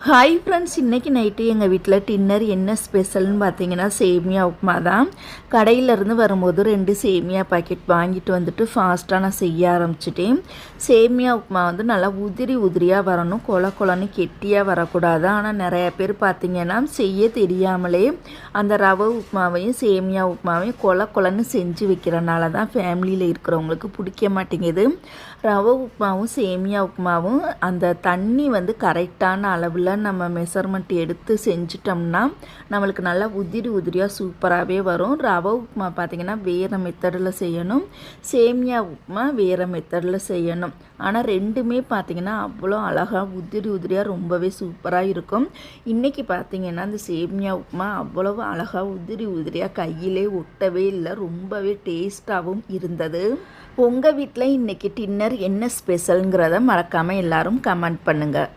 Hi friends இன்றைக்கி night எங்கள் வீட்டில் டின்னர் என்ன ஸ்பெஷல்னு பார்த்தீங்கன்னா சேமியா உப்புமா தான் கடையிலேருந்து வரும்போது ரெண்டு சேமியா பாக்கெட் வாங்கிட்டு வந்துட்டு ஃபாஸ்ட்டாக நான் செய்ய ஆரம்பிச்சிட்டேன். சேமியா உப்புமா வந்து நல்லா உதிரி உதிரியாக வரணும் கொல கொலன்னு கெட்டியாக வரக்கூடாது. ஆனால் நிறையா பேர் பார்த்தீங்கன்னா செய்ய தெரியாமலே அந்த ரவை உப்புமாவையும் சேமியா உப்புமாவையும் கொல கொலன்னு செஞ்சு வைக்கிறனால தான் ஃபேமிலியில் இருக்கிறவங்களுக்கு பிடிக்க மாட்டேங்குது. ரவை உப்புமாவும் சேமியா உப்புமாவும் அந்த தண்ணி வந்து கரெக்டான அளவில் நம்ம மெஷர்மெண்ட் எடுத்து செஞ்சிட்டோம்னா நம்மளுக்கு நல்லா உதிரி உதிரியாக சூப்பராகவே வரும். ரவை உப்புமா பார்த்திங்கன்னா வேறு மெத்தடில் செய்யணும். சேமியா உப்புமா வேறு மெத்தடில் செய்யணும். ஆனால் ரெண்டுமே பார்த்திங்கன்னா அவ்வளோ அழகாக உதிரி உதிரியாக ரொம்பவே சூப்பராக இருக்கும். இன்றைக்கி பார்த்திங்கன்னா அந்த சேமியா உப்புமா அவ்வளவு அழகாக உதிரி உதிரியாக கையிலே ஒட்டவே இல்லை. ரொம்பவே டேஸ்ட்டாகவும் இருந்தது. உங்கள் வீட்டில் இன்றைக்கி டின்னர் என்ன ஸ்பெஷலுங்கிறத மறக்காமல் எல்லோரும் கமெண்ட் பண்ணுங்கள்